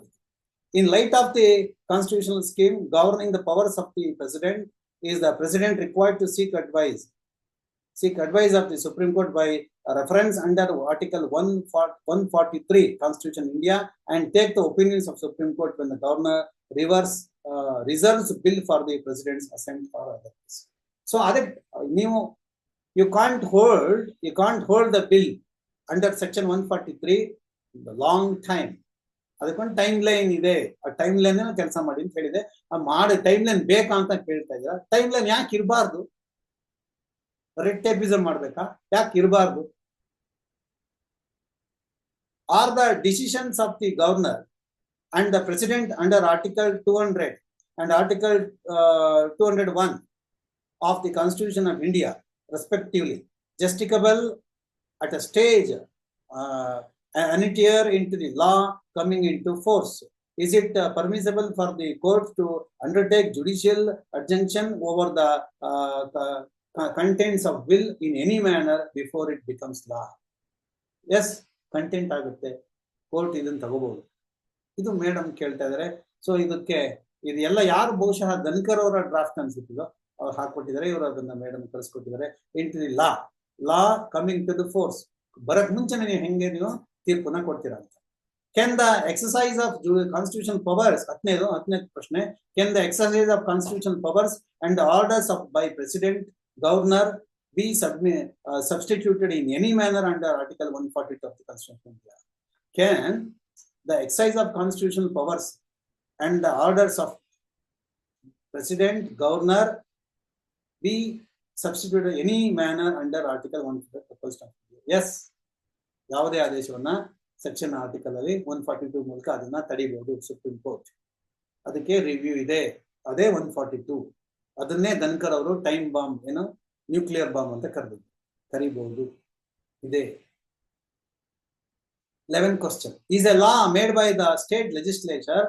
In light of the constitutional scheme governing the powers of the president, is the president required to seek advice, seek advice of the Supreme Court by reference under Article 143 Constitution India and take the opinions of Supreme Court when the governor reverse uh, reserves bill for the president's assent or others. So other uh, new you can't hold you can't hold the bill under section 143 the long time ಅದಕ್ಕೊಂದು ಟೈಮ್ ಲೈನ್ ಇದೆ. ಆ ಟೈಮ್ ಲೈನ್ ಕೆಲಸ ಮಾಡಿ ಅಂತ ಹೇಳಿದೆ. ಆ ಮಾಡಿ ಟೈಮ್ ಲೈನ್ ಬೇಕಾ ಅಂತ ಕೇಳ್ತಾ ಇದ್ದೀರಾ. ಟೈಮ್ ಲೈನ್ ಯಾಕೆ ಇರಬಾರ್ದು? ರೆಡ್ ಟೇಪಿಸಮ್ ಮಾಡ್ಬೇಕಾ? ಯಾಕೆ ಇರಬಾರ್ದು? Are the decisions of the governor and the president under article two hundred and article two hundred one of the constitution of India respectively justiciable at a stage anterior in to the law coming into force. Is it uh, permissible for the court to undertake judicial adjunction over the uh, co- contents of will in any manner before it becomes law? Yes, content ಆಗುತ್ತೆ ಕೋರ್ಟ್ ಇದನ್ನ ತಗೋಬಹುದು ಇದು ಮೇಡಮ್ ಕೇಳ್ತಾ ಇದಾರೆ ಸೊ ಇದಕ್ಕೆ ಇದೆಲ್ಲ ಯಾರು ಬಹುಶಃ ಧನ್ಕರ್ ಅವರ ಡ್ರಾಫ್ಟ್ ಅನ್ಸುತ್ತಿದೋ ಅವ್ರು ಹಾಕೊಟ್ಟಿದ್ದಾರೆ ಇವರು ಅದನ್ನ ಮೇಡಮ್ ಕಳಿಸ್ಕೊಟ್ಟಿದ್ದಾರೆ into the law law coming to the force ಬರಕ್ ಮುಂಚೆನೆ ನೀವು ಹೆಂಗೆ ನೀವು ತೀರ್ಪನ್ನ ಕೊಡ್ತೀರಾ ಅಂತ can the exercise of constitution powers ಹತ್ತನೇದು ಹತ್ತನೇ ಪ್ರಶ್ನೆ can the exercise of constitution powers and orders of by president governor be sub substituted in any manner under article one forty two of the constitution can the exercise of constitution powers and the orders of president governor be substitute any manner under article one S ಯಾವುದೇ ಆದೇಶವನ್ನ ಸೆಕ್ಷನ್ ಆರ್ಟಿಕಲ್ ಅಲ್ಲಿ ಒನ್ ಫಾರ್ಟಿ ಟೂ ಮೂಲಕ ಅದನ್ನ ತಡಿಬಹುದು ಸುಪ್ರೀಂ ಕೋರ್ಟ್. ಅದಕ್ಕೆ ರಿವ್ಯೂ ಇದೆ. ಅದೇ ಒನ್ ಫಾರ್ಟಿ ಟೂ ಅದನ್ನೇ ಧನ್ಕರ್ ಅವರು ಟೈಮ್ ಬಾಂಬ್ ಏನು ನ್ಯೂಕ್ಲಿಯರ್ ಬಾಂಬ್ ಅಂತ ಕರೆದಿದ್ದು ಕರಿಬಹುದು ಇದೆ. Eleven question is a law made by the state legislature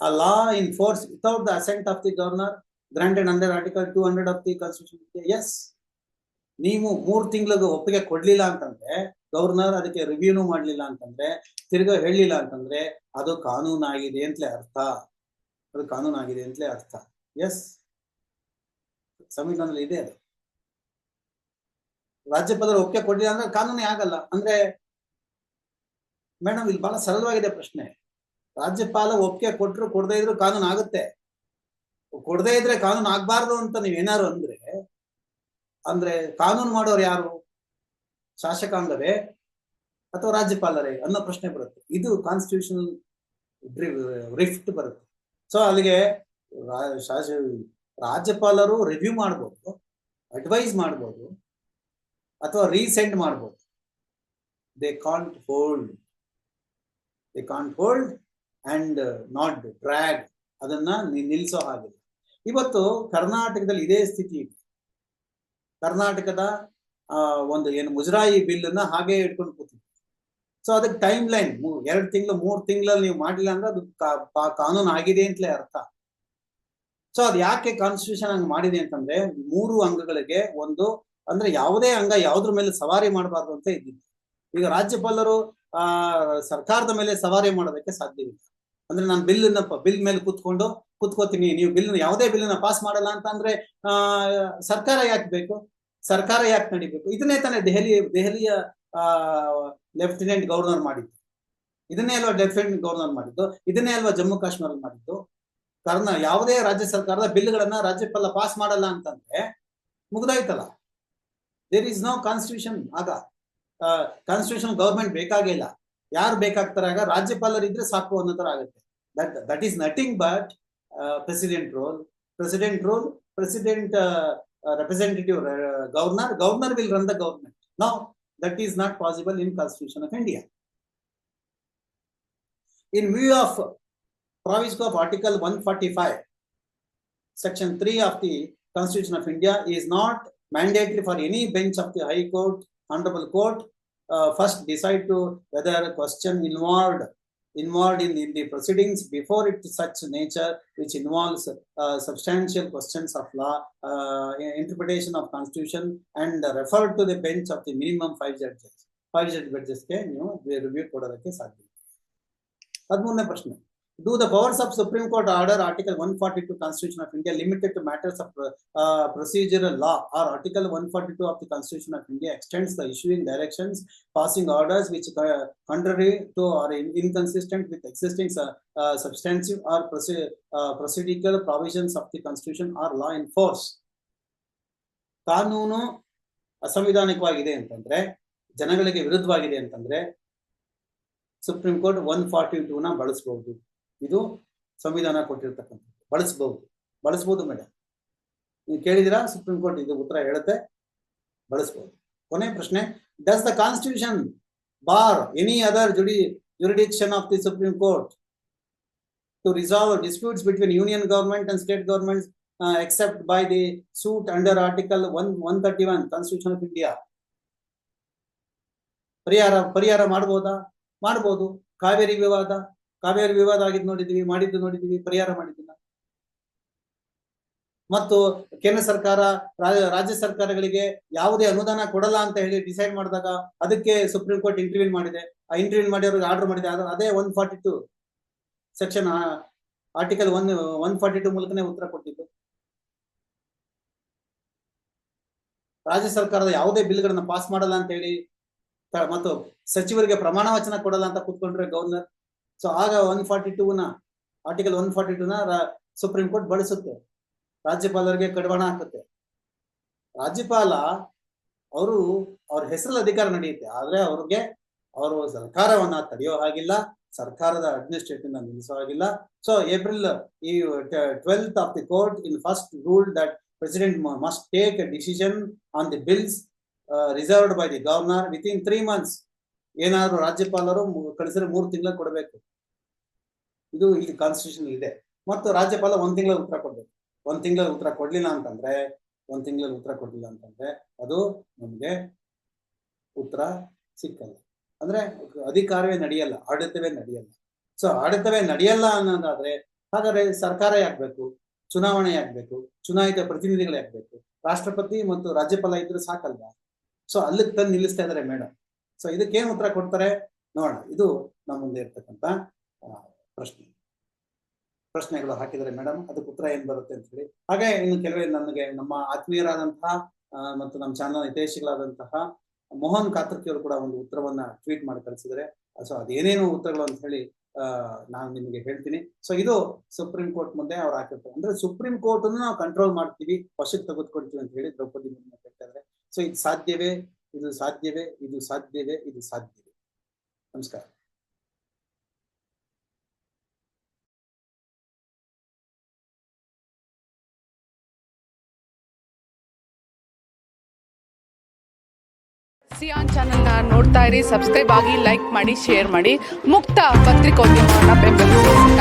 a law force force without the assent of the governor, granted under article 200 of the constitution? Yes. ನೀವು ಮೂರು ತಿಂಗಳಿಗೆ ಒಪ್ಪಿಗೆ ಕೊಡ್ಲಿಲ್ಲ ಅಂತಂದ್ರೆ ಗವರ್ನರ್ ಅದಕ್ಕೆ ರಿವ್ಯೂನು ಮಾಡ್ಲಿಲ್ಲ ಅಂತಂದ್ರೆ, ತಿರ್ಗಾ ಹೇಳಲಿಲ್ಲ ಅಂತಂದ್ರೆ, ಅದು ಕಾನೂನಾಗಿದೆ ಅಂತಲೇ ಅರ್ಥ. ಅದು ಕಾನೂನಾಗಿದೆ ಅಂತಲೇ ಅರ್ಥ. ಎಸ್ ಸಂವಿಧಾನದಲ್ಲಿ ಇದೆ ಅದು. ರಾಜ್ಯಪಾಲರು ಒಪ್ಪಿಗೆ ಕೊಡ್ಲಿಲ್ಲ ಅಂದ್ರೆ ಕಾನೂನೇ ಆಗಲ್ಲ. ಅಂದ್ರೆ, ಮೇಡಮ್, ಇಲ್ಲಿ ಬಹಳ ಸರಳವಾಗಿದೆ ಪ್ರಶ್ನೆ. ರಾಜ್ಯಪಾಲ ಒಪ್ಪಿಗೆ ಕೊಟ್ಟರು ಕೊಡದೇ ಇದ್ರು ಕಾನೂನು ಆಗುತ್ತೆ. ಕೊಡದೇ ಇದ್ರೆ ಕಾನೂನು ಆಗ್ಬಾರ್ದು ಅಂತ ನೀವೇನಾರು ಅಂದ್ರೆ ಅಂದ್ರೆ ಕಾನೂನು ಮಾಡೋರು ಯಾರು? ಶಾಸಕಾಂಗವೇ ಅಥವಾ ರಾಜ್ಯಪಾಲರೇ ಅನ್ನೋ ಪ್ರಶ್ನೆ ಬರುತ್ತೆ. ಇದು ಕಾನ್ಸ್ಟಿಟ್ಯೂಷನ್ ರಿಫ್ಟ್ ಬರುತ್ತೆ. ಸೊ ಅಲ್ಲಿಗೆ ರಾಜ್ಯಪಾಲರು ರಿವ್ಯೂ ಮಾಡ್ಬೋದು ಅಡ್ವೈಸ್ ಮಾಡ್ಬೋದು, ಅಥವಾ ರೀಸೆಂಡ್ ಮಾಡ್ಬೋದು. They can't hold they can't hold and not drag ಅದನ್ನ ನಿಲ್ಲಿಸೋ ಹಾಗಿಲ್ಲ. ಇವತ್ತು ಕರ್ನಾಟಕದಲ್ಲಿ ಇದೇ ಸ್ಥಿತಿ ಇದೆ. ಕರ್ನಾಟಕದ ಆ, ಒಂದು ಏನು ಮುಜರಾಯಿ ಬಿಲ್ ಅನ್ನ ಹಾಗೆ ಇಟ್ಕೊಂಡು ಕೂತಿದ್ವಿ. ಸೊ ಅದಕ್ಕೆ ಟೈಮ್ ಲೈನ್ ಎರಡು ತಿಂಗಳು ಮೂರು ತಿಂಗಳಲ್ಲಿ ನೀವು ಮಾಡಿಲ್ಲ ಅಂದ್ರೆ ಅದು ಕಾನೂನು ಆಗಿದೆ ಅಂತಲೇ ಅರ್ಥ. ಸೊ ಅದು ಯಾಕೆ ಕಾನ್ಸ್ಟಿಟ್ಯೂಷನ್ ಹಂಗ್ ಮಾಡಿದೆ ಅಂತಂದ್ರೆ ಮೂರು ಅಂಗಗಳಿಗೆ ಒಂದು ಅಂದ್ರೆ ಯಾವುದೇ ಅಂಗ ಯಾವ್ದ್ರ ಮೇಲೆ ಸವಾರಿ ಮಾಡಬಾರ್ದು ಅಂತ ಇದ್ದಿದ್ದು ಈಗ ರಾಜ್ಯಪಾಲರು ಆ ಸರ್ಕಾರದ ಮೇಲೆ ಸವಾರಿ ಮಾಡೋದಕ್ಕೆ ಸಾಧ್ಯವಿಲ್ಲ ಅಂದ್ರೆ ನಾನು ಬಿಲ್ ಬಿಲ್ ಮೇಲೆ ಕೂತ್ಕೊಂಡು ಕೂತ್ಕೋತೀನಿ ನೀವು ಬಿಲ್ ಯಾವುದೇ ಬಿಲ್ ಪಾಸ್ ಮಾಡಲ್ಲ ಅಂತ ಅಂದ್ರೆ ಆ ಸರ್ಕಾರ ಯಾಕೆ ಬೇಕು? ಸರ್ಕಾರ ಯಾಕೆ ನಡಿಬೇಕು? ಇದನ್ನೇ ತಾನೇ ದೆಹಲಿ, ದೆಹಲಿಯ ಲೆಫ್ಟಿನೆಂಟ್ ಗವರ್ನರ್ ಮಾಡಿದ್ದು. ಇದನ್ನೇ ಅಲ್ವಾ ಲೆಫ್ಟಿನೆಂಟ್ ಗವರ್ನರ್ ಮಾಡಿದ್ದು? ಇದನ್ನೇ ಅಲ್ವಾ ಜಮ್ಮು ಕಾಶ್ಮೀರ ಮಾಡಿದ್ದು? ಕಾರಣ ಯಾವುದೇ ರಾಜ್ಯ ಸರ್ಕಾರದ ಬಿಲ್ಗಳನ್ನ ರಾಜ್ಯಪಾಲ ಪಾಸ್ ಮಾಡಲ್ಲ ಅಂತಂದ್ರೆ ಮುಗ್ದಾಯ್ತಲ್ಲ. ದೇರ್ ಇಸ್ ನೋ ಕಾನ್ಸ್ಟಿಟ್ಯೂಷನ್ ಆಗ ಕಾನ್ಸ್ಟಿಟ್ಯೂಷನ್ ಗವರ್ಮೆಂಟ್ ಬೇಕಾಗಿಲ್ಲ ಯಾರು ಬೇಕಾಗ್ತಾರೆ ಆಗ ರಾಜ್ಯಪಾಲರಿದ್ರೆ ಸಾಕು ಅನ್ನೋ ತರ ಆಗುತ್ತೆ. That that is nothing but president role president role president Uh, representative uh, governor, governor will run the government. Now, that is not possible in Constitution of India. In view of provision of Article 145, Section 3 of the Constitution of India is not mandatory for any bench of the High Court, Honorable Court, uh, first decide to whether a question involved involved in, in the proceedings before it such nature which involves uh, substantial questions of law, uh, interpretation of constitution and refer to the bench of the minimum five judges. Five judge judgesಗೆ ನೀವು ರಿವ್ಯೂ ಕೊಡೋದಕ್ಕೆ ಸಾಧ್ಯ ಹದಿಮೂರನೇ ಪ್ರಶ್ನೆ Do the powers of Supreme Court order Article one forty-two Constitution of India limited to matters of uh, procedural law or Article one forty-two of the Constitution of India extends the issuing directions, passing orders which are contrary to or in- inconsistent with existing uh, uh, substantive or proce- uh, procedural provisions of the Constitution or law in force. ಕಾನೂನು ಅಸಂವಿಧಾನಿಕವಾಗಿದೆ ಅಂತಂದ್ರೆ ಜನಗಳಿಗೆ ವಿರುದ್ಧವಾಗಿದೆ ಅಂತಂದ್ರೆ ಸುಪ್ರೀಂ ಕೋರ್ಟ್ ಒನ್ ಫಾರ್ಟಿ ಟೂನ ಬಳಸಬಹುದು ಇದು ಸಂವಿಧಾನ ಕೊಟ್ಟಿರ್ತಕ್ಕಂಥದ್ದು ಬಳಸಬಹುದು ಬಳಸಬಹುದು ಮೇಡಮ್ ನೀವು ಕೇಳಿದಿರಾ ಸುಪ್ರೀಂ ಕೋರ್ಟ್ ಇದು ಉತ್ತರ ಹೇಳುತ್ತೆ ಬಳಸಬಹುದು ಕೊನೆ ಪ್ರಶ್ನೆ does the constitution bar any other ಜುಡಿ jurisdiction of the Supreme Court to resolve disputes between union government and state governments uh, except by the suit under Article one one thirty one Constitution of India. ಪರಿಹಾರ ಪರಿಹಾರ ಮಾಡ್ಬೋದಾ ಮಾಡ್ಬೋದು ಕಾವೇರಿ ವಿವಾದ ಕಾವೇರಿ ವಿವಾದ ಆಗಿದ್ ನೋಡಿದ್ವಿ, ಮಾಡಿದ್ದು ನೋಡಿದ್ವಿ, ಪರಿಹಾರ ಮಾಡಿದ್ದಿಲ್ಲ ಮತ್ತು ಕೇಂದ್ರ ಸರ್ಕಾರ ರಾಜ್ಯ ಸರ್ಕಾರಗಳಿಗೆ ಯಾವುದೇ ಅನುದಾನ ಕೊಡಲ್ಲ ಅಂತ ಹೇಳಿ ಡಿಸೈಡ್ ಮಾಡಿದಾಗ ಅದಕ್ಕೆ ಸುಪ್ರೀಂ ಕೋರ್ಟ್ ಇಂಟರ್ವ್ಯೂ ಮಾಡಿದೆ. ಆ ಇಂಟರ್ವ್ಯೂ ಮಾಡಿ ಅವ್ರಿಗೆ ಆರ್ಡರ್ ಮಾಡಿದೆ. ಅದು ಅದೇ one forty two section article one one forty two ಮೂಲಕನೇ ಉತ್ತರ ಕೊಟ್ಟಿದ್ದು. ರಾಜ್ಯ ಸರ್ಕಾರದ ಯಾವುದೇ ಬಿಲ್ಗಳನ್ನ ಪಾಸ್ ಮಾಡಲ್ಲ ಅಂತ ಹೇಳಿ ಮತ್ತು ಸಚಿವರಿಗೆ ಪ್ರಮಾಣ ವಚನ ಕೊಡಲ್ಲ ಅಂತ ಕೂತ್ಕೊಂಡ್ರೆ ಗವರ್ನರ್ ಸೊ ಆಗ ಒನ್ ಫಾರ್ಟಿ ಟೂ ನ ಆರ್ಟಿಕಲ್ ಒನ್ ಫಾರ್ಟಿ ಟೂ ನ ಸುಪ್ರೀಂ ಕೋರ್ಟ್ ಬಳಸುತ್ತೆ. ರಾಜ್ಯಪಾಲರಿಗೆ ಕಡಿವಾಣ ಹಾಕುತ್ತೆ. ರಾಜ್ಯಪಾಲ, ಅವರು ಅವ್ರ ಹೆಸರಲ್ಲಿ ಅಧಿಕಾರ ನಡೆಯುತ್ತೆ. ಆದ್ರೆ ಅವ್ರಿಗೆ ಅವರು ಸರ್ಕಾರವನ್ನ ತಡೆಯೋ ಹಾಗಿಲ್ಲ. ಸರ್ಕಾರದ ಅಡ್ಮಿನಿಸ್ಟ್ರೇಟಿವ್ ನಿಲ್ಲಿಸೋ ಹಾಗಿಲ್ಲ. ಸೊ ಏಪ್ರಿಲ್ ಈ twelfth of the court in first rule that president must take a decision on the bills reserved by the governor within three months ಏನಾದ್ರು ರಾಜ್ಯಪಾಲರು ಕಳಿಸಿದ್ರೆ ಮೂರು ತಿಂಗಳ ಕೊಡಬೇಕು. ಇದು ಇಲ್ಲಿ ಕಾನ್ಸ್ಟಿಟ್ಯೂಷನ್ ಇದೆ. ಮತ್ತು ರಾಜ್ಯಪಾಲ ಒಂದ್ ತಿಂಗಳ ಉತ್ತರ ಕೊಡ್ಬೇಕು. ಒಂದ್ ತಿಂಗಳ ಉತ್ತರ ಕೊಡ್ಲಿಲ್ಲ ಅಂತಂದ್ರೆ, ಒಂದ್ ತಿಂಗಳ ಉತ್ತರ ಕೊಡ್ಲಿಲ್ಲ ಅಂತಂದ್ರೆ ಅದು ನಮ್ಗೆ ಉತ್ತರ ಸಿಕ್ಕಲ್ಲ. ಅಂದ್ರೆ ಅಧಿಕಾರವೇ ನಡೆಯಲ್ಲ, ಆಡಳಿತವೇ ನಡೆಯಲ್ಲ. ಸೊ ಆಡಳಿತವೇ ನಡೆಯಲ್ಲ ಅನ್ನೋದಾದ್ರೆ, ಹಾಗಾದ್ರೆ ಸರ್ಕಾರ ಯಾಕಬೇಕು? ಚುನಾವಣೆ ಯಾಕ್ಬೇಕು? ಚುನಾಯಿತ ಪ್ರತಿನಿಧಿಗಳು ಯಾಕ್ಬೇಕು? ರಾಷ್ಟ್ರಪತಿ ಮತ್ತು ರಾಜ್ಯಪಾಲ ಇದ್ರೆ ಸಾಕಲ್ವಾ? ಸೊ ಅಲ್ಲಿಗೆ ತಂದು ನಿಲ್ಲಿಸ್ತಾ ಇದಾರೆ ಮೇಡಮ್ ಸೊ ಇದಕ್ಕೇನು ಉತ್ತರ ಕೊಡ್ತಾರೆ? ನೋಡೋಣ. ಇದು ನಮ್ಮ ಮುಂದೆ ಇರ್ತಕ್ಕಂಥ ಪ್ರಶ್ನೆ. ಪ್ರಶ್ನೆಗಳು ಹಾಕಿದರೆ ಮೇಡಮ್ ಅದಕ್ಕೆ ಉತ್ತರ ಏನ್ ಬರುತ್ತೆ ಅಂತ ಹೇಳಿ. ಹಾಗೆ ಇನ್ನು ಕೆಲವೇ ನನಗೆ ನಮ್ಮ ಆತ್ಮೀಯರಾದಂತಹ ಮತ್ತು ನಮ್ಮ ಚಾನಲ್ ಹಿತೈಷಿಗಳಾದಂತಹ ಮೋಹನ್ ಕಾತ್ರಕಿಯವರು ಕೂಡ ಒಂದು ಉತ್ತರವನ್ನ ಟ್ವೀಟ್ ಮಾಡಿ ಕಳಿಸಿದರೆ ಸೊ ಅದೇನೇನು ಉತ್ತರಗಳು ಅಂತ ಹೇಳಿ ನಾನು ನಿಮಗೆ ಹೇಳ್ತೀನಿ. ಸೊ, ಇದು ಸುಪ್ರೀಂ ಕೋರ್ಟ್ ಮುಂದೆ ಅವ್ರು ಹಾಕಿರ್ತಾರೆ. ಅಂದ್ರೆ ಸುಪ್ರೀಂ ಕೋರ್ಟ್ ನಾವು ಕಂಟ್ರೋಲ್ ಮಾಡ್ತೀವಿ, ವಶಕ್ಕೆ ತೆಗೆದುಕೊಳ್ತೀವಿ ಅಂತ ಹೇಳಿ ದ್ರೌಪದಿ ಮುರ್ಮು ಹೇಳ್ತಾ ಇದ್ದಾರೆ. ಸೊ, ಇದು ಸಾಧ್ಯವೇ? ಇದು ಸಾಧ್ಯವೇ? ಇದು ಸಾಧ್ಯವೇ? ಇದು ಸಾಧ್ಯವೇ? ನಮಸ್ಕಾರ. ಸಿಯಾನ್ ಚಾನಲ್ನ ನೋಡ್ತಾ ಇರಿ, ಸಬ್ಸ್ಕ್ರೈಬ್ ಆಗಿ ಲೈಕ್ ಮಾಡಿ, ಶೇರ್ ಮಾಡಿ. ಮುಕ್ತ ಪತ್ರಿಕೋದ್ಯಮವನ್ನು ಬೆಂಬಲಿಸಿ.